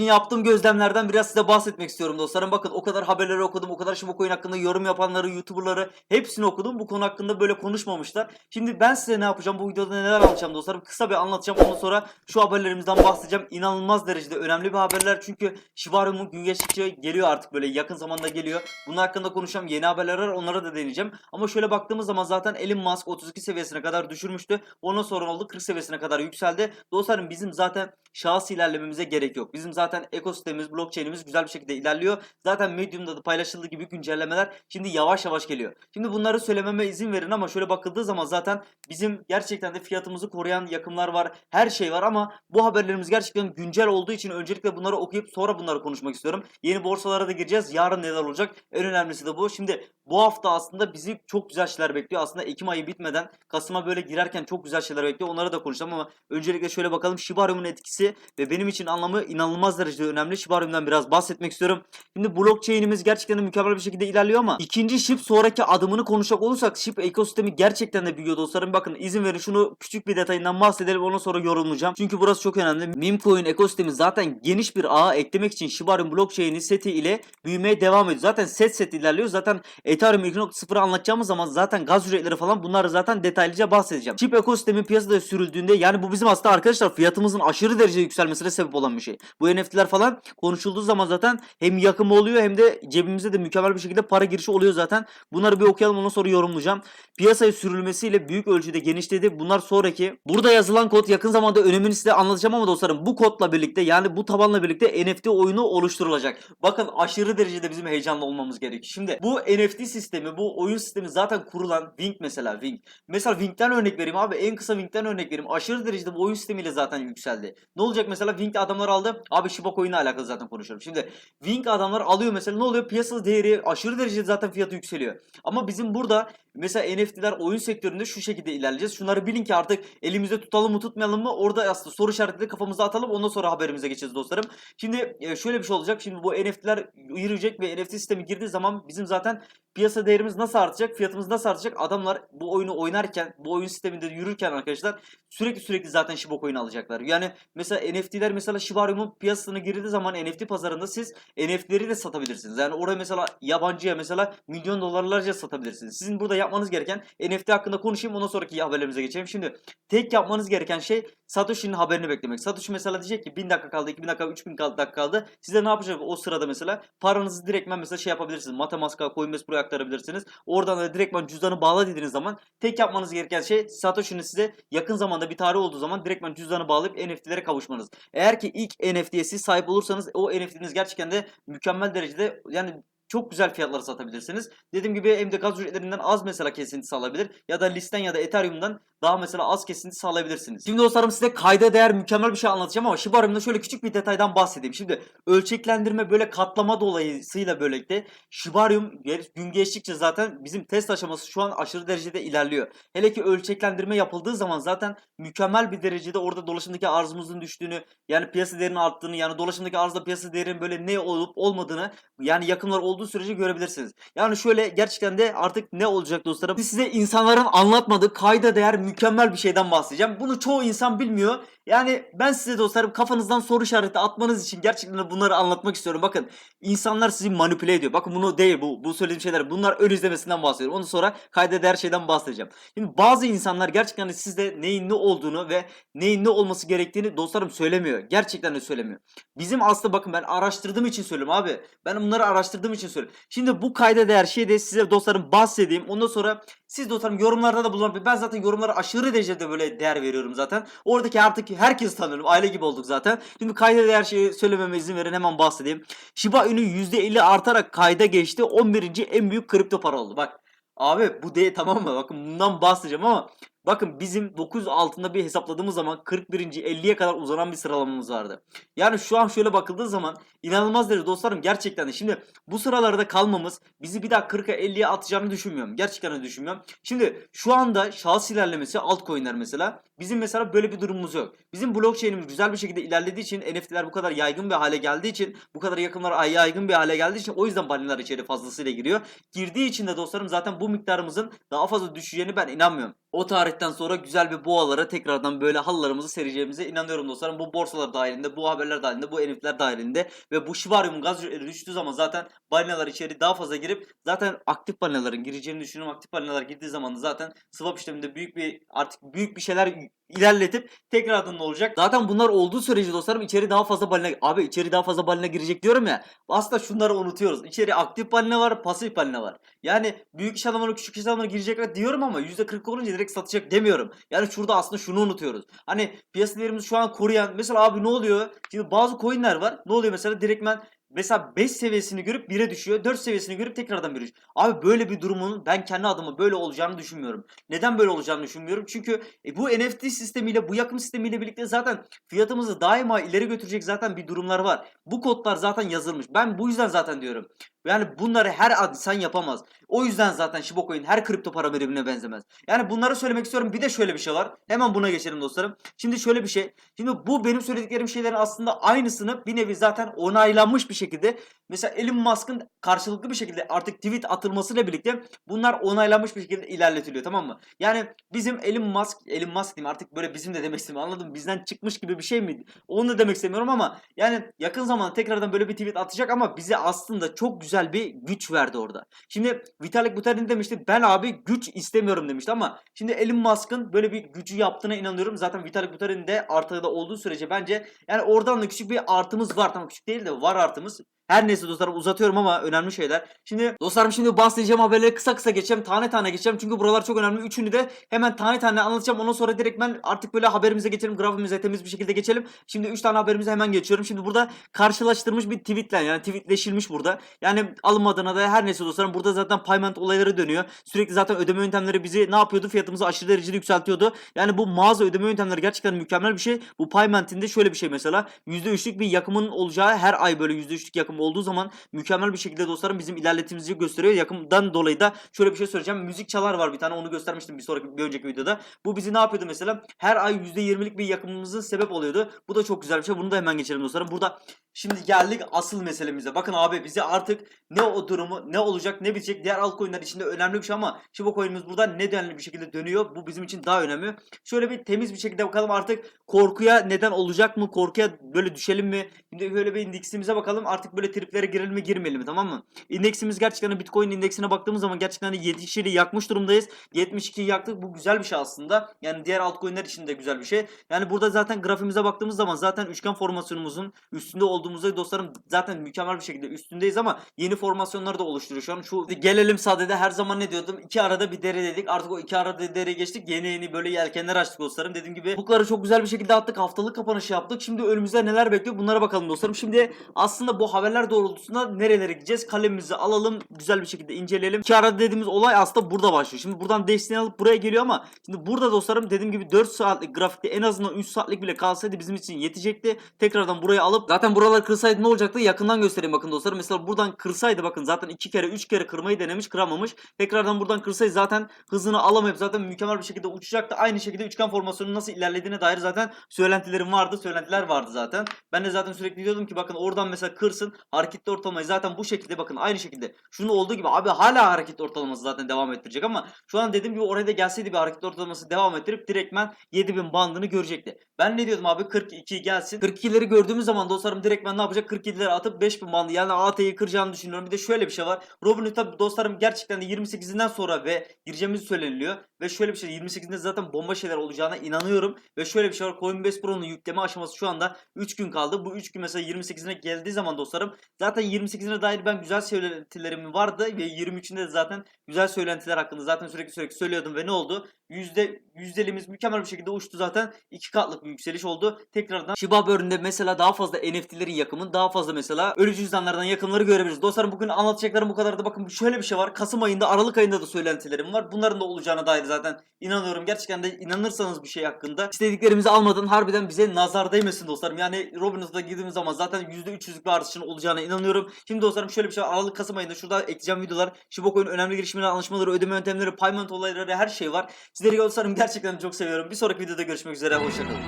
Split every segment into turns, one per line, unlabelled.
bugün yaptığım gözlemlerden biraz size bahsetmek istiyorum dostlarım. Bakın o kadar haberleri okudum, o kadar Shiba Coin hakkında yorum yapanları, YouTuber'ları hepsini okudum. Bu konu hakkında böyle konuşmamışlar. Şimdi ben size ne yapacağım? Bu videoda neler anlatacağım dostlarım? Kısa bir anlatacağım. Ondan sonra şu haberlerimizden bahsedeceğim. İnanılmaz derecede önemli bir haberler. Çünkü Shiba Inu'nun gün geçtikçe geliyor artık böyle yakın zamanda geliyor. Bunun hakkında konuşacağım. Yeni haberler var. Onlara da değineceğim. Ama şöyle baktığımız zaman zaten Elon Musk 32 seviyesine kadar düşürmüştü. Ondan sonra oldu 40 seviyesine kadar yükseldi. Dostlarım bizim zaten şahsi ilerlememize gerek yok. Bizim zaten ekosistemimiz, blockchain'imiz güzel bir şekilde ilerliyor. Zaten Medium'da da paylaşıldığı gibi güncellemeler şimdi yavaş yavaş geliyor. Şimdi bunları söylememe izin verin ama şöyle bakıldığı zaman zaten bizim gerçekten de fiyatımızı koruyan yakımlar var. Her şey var ama bu haberlerimiz gerçekten güncel olduğu için öncelikle bunları okuyup sonra bunları konuşmak istiyorum. Yeni borsalara da gireceğiz. Yarın neler olacak? En önemlisi de bu. Şimdi bu hafta aslında bizi çok güzel şeyler bekliyor. Aslında Ekim ayı bitmeden Kasım'a böyle girerken çok güzel şeyler bekliyor. Onlara da konuşacağım ama öncelikle şöyle bakalım Shiba Inu'nun etkisi ve benim için anlamı inanılmaz derecede önemli. Shiba Inu'dan biraz bahsetmek istiyorum. Şimdi blockchain'imiz gerçekten de mükemmel bir şekilde ilerliyor ama ikinci SHIB sonraki adımını konuşacak olursak SHIB ekosistemi gerçekten de büyüyor dostlarım. Bakın izin verin şunu küçük bir detayından bahsedelim ondan sonra yorumlayacağım. Çünkü burası çok önemli. Memecoin ekosistemi zaten geniş bir ağa eklemek için Shiba Inu blockchain'i seti ile büyümeye devam ediyor. Zaten set set ilerliyor. Zaten Ethereum 2.0'ı anlatacağımız zaman zaten gaz ücretleri falan bunları zaten detaylıca bahsedeceğim. Chip ekosistemi piyasada sürüldüğünde yani bu bizim aslında arkadaşlar fiyatımızın aşırı derece yükselmesine sebep olan bir şey. Bu NFT'ler falan konuşulduğu zaman zaten hem yakımı oluyor hem de cebimize de mükemmel bir şekilde para girişi oluyor zaten. Bunları bir okuyalım ondan sonra yorumlayacağım. Piyasaya sürülmesiyle büyük ölçüde genişledi. Bunlar sonraki. Burada yazılan kod yakın zamanda önemini size anlatacağım ama dostlarım bu kodla birlikte yani bu tabanla birlikte NFT oyunu oluşturulacak. Bakın aşırı derecede bizim heyecanlı olmamız gerekiyor. Şimdi bu NFT sistemi, bu oyun sistemi zaten kurulan Wing mesela Wing. Mesela Wing'den örnek vereyim abi. En kısa Wing'den örnek vereyim. Aşırı derecede bu oyun sistemiyle zaten yükseldi. Ne olacak mesela Wing adamlar aldı. Abi Shiba Coin'le alakalı zaten konuşuyorum. Şimdi Wing adamlar alıyor mesela ne oluyor? Piyasa değeri aşırı derecede zaten fiyatı yükseliyor. Ama bizim burada mesela NFT'ler oyun sektöründe şu şekilde ilerleyeceğiz. Şunları bilin ki artık elimizde tutalım mı tutmayalım mı? Orada aslında soru işaretleri kafamıza atalım. Ondan sonra haberimize geçeceğiz dostlarım. Şimdi e, şöyle bir şey olacak. Şimdi bu NFT'ler yürüyecek ve NFT sistemi girdiği zaman bizim zaten piyasa değerimiz nasıl artacak? Fiyatımız nasıl artacak? Adamlar bu oyunu oynarken, bu oyun sisteminde yürürken arkadaşlar sürekli sürekli zaten Shiba Coin alacaklar. Yani mesela NFT'ler mesela Shiba Inu'nun piyasasına girdiği zaman NFT pazarında siz NFT'leri de satabilirsiniz. Yani oraya mesela yabancıya mesela milyon dolarlarca satabilirsiniz. Sizin burada yapmanız gereken NFT hakkında konuşayım ondan sonraki haberlerimize geçelim. Şimdi tek yapmanız gereken şey Satoshi'nin haberini beklemek. Satoshi mesela diyecek ki 1000 dakika kaldı, 2000 dakika, 3000 dakika kaldı. Size ne yapacak o sırada mesela? Paranızı direktmen mesela şey yapabilirsiniz. Metamask'a, Coinbase Pro'ya aktarabilirsiniz. Oradan da direktmen cüzdanı bağla dediğiniz zaman tek yapmanız gereken şey Satoshi'nin size yakın zamanda bir tarih olduğu zaman direktmen cüzdanı bağlayıp NFT'lere kavuşmanız. Eğer ki ilk NFT'ye siz sahip olursanız o NFT'niz gerçekten de mükemmel derecede yani çok güzel fiyatlara satabilirsiniz. Dediğim gibi de gaz ücretlerinden az mesela kesinti sağlayabilir ya da listen ya da Ethereum'dan daha mesela az kesinti sağlayabilirsiniz. Şimdi dostlarım size kayda değer mükemmel bir şey anlatacağım ama Shiba Inu'da şöyle küçük bir detaydan bahsedeyim. Şimdi ölçeklendirme böyle katlama dolayısıyla birlikte Shiba Inu gün geçtikçe zaten bizim test aşaması şu an aşırı derecede ilerliyor. Hele ki ölçeklendirme yapıldığı zaman zaten mükemmel bir derecede orada dolaşımdaki arzımızın düştüğünü yani piyasa değerinin arttığını yani dolaşımdaki arzda piyasa değerinin böyle ne olup olmadığını yani yakınlar olduğu sürece görebilirsiniz. Yani şöyle gerçekten de artık ne olacak dostlarım? Size insanların anlatmadığı kayda değer mükemmel bir şeyden bahsedeceğim. Bunu çoğu insan bilmiyor. Yani ben size dostlarım kafanızdan soru işareti atmanız için gerçekten de bunları anlatmak istiyorum. Bakın insanlar sizi manipüle ediyor. Bakın bunu değil bu, bu söylediğim şeyler. Bunlar ön izlemesinden bahsediyorum. Ondan sonra kayda değer şeyden bahsedeceğim. Şimdi bazı insanlar gerçekten de sizde neyin ne olduğunu ve neyin ne olması gerektiğini dostlarım söylemiyor. Gerçekten de söylemiyor. Bizim aslında bakın ben araştırdığım için söylüyorum abi. Ben bunları araştırdığım için söylüyorum. Şimdi bu kayda değer şeyde size dostlarım bahsedeyim. Ondan sonra siz dostlarım yorumlarda da bulunabilir. Ben zaten yorumlara aşırı derecede böyle değer veriyorum zaten. Oradaki artık herkes tanıyorum. Aile gibi olduk zaten. Şimdi kayda değer şeyi söylememe izin verin hemen bahsedeyim. Shiba Inu %50 artarak kayda geçti. 11. en büyük kripto para oldu. Bak Abi bu değil tamam mı? Bakın bundan bahsedeceğim ama bakın bizim 9 altında bir hesapladığımız zaman 41. 50'ye kadar uzanan bir sıralamamız vardı. Yani şu an şöyle bakıldığı zaman inanılmaz derecede dostlarım gerçekten de şimdi bu sıralarda kalmamız bizi bir daha 40'a 50'ye atacağını düşünmüyorum. Gerçekten de düşünmüyorum. Şimdi şu anda şahıs ilerlemesi altcoin'ler mesela bizim mesela böyle bir durumumuz yok. Bizim blockchain'imiz güzel bir şekilde ilerlediği için NFT'ler bu kadar yaygın bir hale geldiği için bu kadar yakınlar yaygın bir hale geldiği için o yüzden balinalar içeri fazlasıyla giriyor. Girdiği için de dostlarım zaten bu miktarımızın daha fazla düşeceğini ben inanmıyorum. O tarihten sonra güzel bir boğalara tekrardan böyle halılarımızı sereceğimize inanıyorum dostlarım. Bu borsalar dahilinde, bu haberler dahilinde, bu NFT'ler dahilinde ve bu Shibarium gaz düştüğü zaman zaten balinalar içeri daha fazla girip zaten aktif balinaların gireceğini düşünüyorum. Aktif balinalar girdiği zaman zaten swap işleminde büyük bir artık büyük bir şeyler ilerletip tekrardan ne olacak? Zaten bunlar olduğu sürece dostlarım içeri daha fazla balina abi içeri daha fazla balina girecek diyorum ya. Aslında şunları unutuyoruz. İçeri aktif balina var, pasif balina var. Yani büyük iş adamları, küçük iş adamları girecekler diyorum ama %40 olunca direkt satacak demiyorum. Yani şurada aslında şunu unutuyoruz. Hani piyasa değerimizi şu an koruyan mesela abi ne oluyor? Şimdi bazı coinler var. Ne oluyor mesela direktmen Mesela 5 seviyesini görüp 1'e düşüyor. 4 seviyesini görüp tekrardan 1'e düşüyor. Abi böyle bir durumun ben kendi adıma böyle olacağını düşünmüyorum. Neden böyle olacağını düşünmüyorum? Çünkü e, bu NFT sistemiyle, bu yakım sistemiyle birlikte zaten fiyatımızı daima ileri götürecek zaten bir durumlar var. Bu kodlar zaten yazılmış. Ben bu yüzden zaten diyorum. Yani bunları her insan yapamaz. O yüzden zaten Shiba Coin her kripto para birimine benzemez. Yani bunları söylemek istiyorum. Bir de şöyle bir şey var. Hemen buna geçelim dostlarım. Şimdi şöyle bir şey. Şimdi bu benim söylediklerim şeylerin aslında aynısını bir nevi zaten onaylanmış bir şekilde mesela Elon Musk'ın karşılıklı bir şekilde artık tweet atılmasıyla birlikte bunlar onaylanmış bir şekilde ilerletiliyor tamam mı? Yani bizim Elon Musk, Elon Musk diyeyim artık böyle bizim de demek istemiyorum anladın mı? Bizden çıkmış gibi bir şey miydi? Onu da demek istemiyorum ama yani yakın zamanda tekrardan böyle bir tweet atacak ama bize aslında çok güzel bir güç verdi orada. Şimdi Vitalik Buterin demişti ben abi güç istemiyorum demişti ama şimdi Elon Musk'ın böyle bir gücü yaptığına inanıyorum. Zaten Vitalik Buterin de artıda olduğu sürece bence yani oradan da küçük bir artımız var. Tamam küçük değil de var artımız. terms Her neyse dostlarım uzatıyorum ama önemli şeyler. Şimdi dostlarım şimdi bahsedeceğim haberleri kısa kısa geçeceğim. Tane tane geçeceğim. Çünkü buralar çok önemli. Üçünü de hemen tane tane anlatacağım. Ondan sonra direkt ben artık böyle haberimize geçelim. Grafimize temiz bir şekilde geçelim. Şimdi 3 tane haberimize hemen geçiyorum. Şimdi burada karşılaştırmış bir tweetle yani tweetleşilmiş burada. Yani alınmadığına da her neyse dostlarım burada zaten payment olayları dönüyor. Sürekli zaten ödeme yöntemleri bizi ne yapıyordu? Fiyatımızı aşırı derecede yükseltiyordu. Yani bu mağaza ödeme yöntemleri gerçekten mükemmel bir şey. Bu payment'inde şöyle bir şey mesela %3'lük bir yakımın olacağı her ay böyle %3'lük yakım olduğu zaman mükemmel bir şekilde dostlarım bizim ilerletimizi gösteriyor. Yakımdan dolayı da şöyle bir şey söyleyeceğim. Müzik çalar var bir tane onu göstermiştim bir sonraki bir önceki videoda. Bu bizi ne yapıyordu mesela? Her ay %20'lik bir yakımımızın sebep oluyordu. Bu da çok güzel bir şey. Bunu da hemen geçelim dostlarım. Burada Şimdi geldik asıl meselemize. Bakın abi bize artık ne o durumu ne olacak ne bitecek diğer altcoin'ler içinde önemli bir şey ama Shiba coin'imiz burada ne denli bir şekilde dönüyor. Bu bizim için daha önemli. Şöyle bir temiz bir şekilde bakalım artık korkuya neden olacak mı? Korkuya böyle düşelim mi? Şimdi böyle bir indeksimize bakalım. Artık böyle triplere girelim mi girmeyelim mi tamam mı? İndeksimiz gerçekten Bitcoin indeksine baktığımız zaman gerçekten 70'i yakmış durumdayız. 72'yi yaktık. Bu güzel bir şey aslında. Yani diğer altcoin'ler için de güzel bir şey. Yani burada zaten grafimize baktığımız zaman zaten üçgen formasyonumuzun üstünde olduğumuzda dostlarım zaten mükemmel bir şekilde üstündeyiz ama yeni formasyonları da oluşturuyor şu an. Şu gelelim sadede her zaman ne diyordum? İki arada bir dere dedik. Artık o iki arada dereye geçtik. Yeni yeni böyle yelkenler açtık dostlarım. Dediğim gibi bukları çok güzel bir şekilde attık. Haftalık kapanışı yaptık. Şimdi önümüzde neler bekliyor? Bunlara bakalım dostlarım. Şimdi aslında bu haberler doğrultusunda nerelere gideceğiz? Kalemimizi alalım. Güzel bir şekilde inceleyelim. İki arada dediğimiz olay aslında burada başlıyor. Şimdi buradan desteğini alıp buraya geliyor ama şimdi burada dostlarım dediğim gibi 4 saatlik grafikte en azından 3 saatlik bile kalsaydı bizim için yetecekti. Tekrardan buraya alıp zaten buralar kırsaydı ne olacaktı? Yakından göstereyim bakın dostlarım. Mesela buradan kırsaydı bakın zaten 2 kere 3 kere kırmayı denemiş kıramamış. Tekrardan buradan kırsaydı zaten hızını alamayıp zaten mükemmel bir şekilde uçacaktı. Aynı şekilde üçgen formasyonun nasıl ilerlediğine dair zaten söylentilerim vardı. Söylentiler vardı zaten. Ben de zaten sürekli diyordum ki bakın oradan mesela kırsın. Hareketli ortalamayı zaten bu şekilde bakın aynı şekilde. Şunu olduğu gibi abi hala hareketli ortalaması zaten devam ettirecek ama şu an dediğim gibi oraya da gelseydi bir hareketli ortalaması devam ettirip direktmen 7000 bandını görecekti. Ben ne diyordum abi 42 gelsin. 42'leri gördüğümüz zaman dostlarım direktmen ne yapacak? 47'leri atıp 5000 bandı yani AT'yi kıracağını düşünüyorum. Bir de şöyle bir şey var. Robinhood tabi dostlarım gerçekten de 28'inden sonra ve gireceğimiz söyleniliyor. Ve şöyle bir şey 28'inde zaten bomba şeyler olacağına inanıyorum. Ve şöyle bir şey var. Coinbase Pro'nun yükleme aşaması şu anda 3 gün kaldı. Bu 3 gün mesela 28'ine geldiği zaman dostlarım zaten 28'ine dair ben güzel söylentilerim vardı ve 23'ünde de zaten güzel söylentiler hakkında zaten sürekli sürekli söylüyordum ve ne oldu? Yüzde yüzdelimiz mükemmel bir şekilde uçtu zaten. iki katlık bir yükseliş oldu. Tekrardan Shiba Börn'de mesela daha fazla NFT'lerin yakımı, daha fazla mesela ölü cüzdanlardan yakımları görebiliriz. Dostlarım bugün anlatacaklarım bu kadardı. Bakın şöyle bir şey var. Kasım ayında, Aralık ayında da söylentilerim var. Bunların da olacağına dair zaten inanıyorum. Gerçekten de inanırsanız bir şey hakkında istediklerimizi almadan harbiden bize nazar değmesin dostlarım. Yani Robinhood'a girdiğimiz zaman zaten %300'lük bir artışın olacağına inanıyorum. Şimdi dostlarım şöyle bir şey var. Aralık Kasım ayında şurada ekleyeceğim videolar. Shiba Coin önemli girişimleri, anlaşmaları, ödeme yöntemleri, payment olayları her şey var. Sizleri dostlarım gerçekten çok seviyorum. Bir sonraki videoda görüşmek üzere. Hoşçakalın.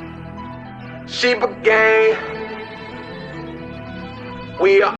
Sheba gang. We are